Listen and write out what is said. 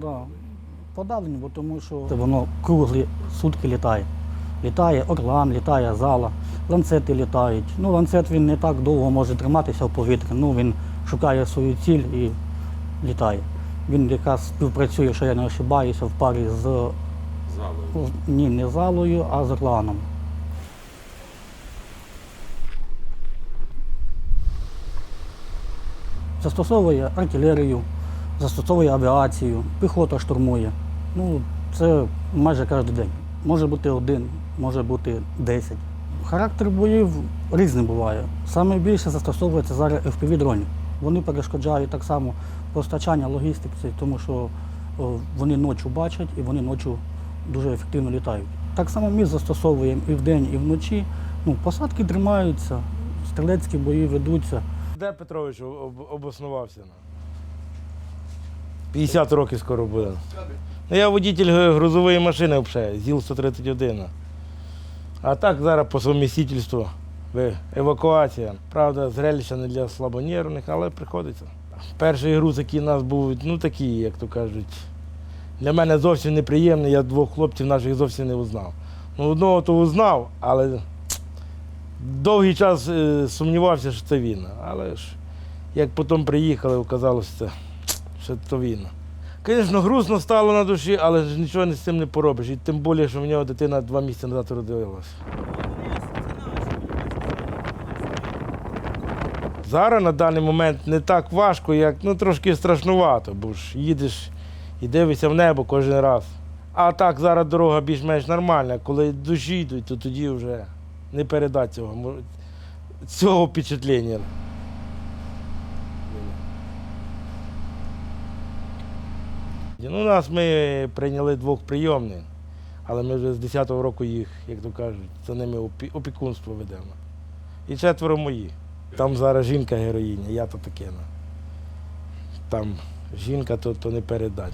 Да. подавлені, бо тому що воно круглі сутки літає. Літає орлан, літає зала, ланцети літають. Ну, ланцет він не так довго може триматися в повітрі. Ну, він шукає свою ціль і літає. Він якраз співпрацює, якщо я не ошибаюся, в парі з Залою. ні, не залою, а з орланом. Застосовує артилерію, застосовує авіацію, піхота штурмує. Ну, це майже кожен день. Може бути один, може бути десять. Характер боїв різний буває. Саме більше застосовується зараз fpv дронів. Вони перешкоджають так само постачання логістики, тому що вони ночі бачать і вони ночі дуже ефективно літають. Так само ми застосовуємо і вдень, і вночі. Ну, посадки тримаються, стрілецькі бої ведуться. Де Петрович об- обоснувався? 50 років скоро буде. Ну, я водитель грузової машини взагалі, ЗІЛ-131. А так зараз по совмістительству евакуація. Правда, зрелище не для слабонервних, але приходиться. Перший груз, який у нас був, ну такий, як то кажуть, для мене зовсім неприємний. Я двох хлопців наших зовсім не узнав. Ну, одного то узнав, але довгий час е, сумнівався, що це він. Але ж як потім приїхали, оказалося, це, що то він. Звісно, грустно стало на душі, але ж нічого з цим не поробиш. І тим більше, що в нього дитина два місяці назад родилася. Зараз на даний момент не так важко, як ну трошки страшнувато, бо ж їдеш і дивишся в небо кожен раз. А так зараз дорога більш-менш нормальна. Коли душі йдуть, то тоді вже не передати цього, цього впечатлення. Ну, нас ми прийняли двох прийомних, але ми вже з 10-го року їх, як то кажуть, за ними опікунство ведемо. І четверо мої. Там зараз жінка героїня, я то таке. ну. Там жінка, то, то не передать.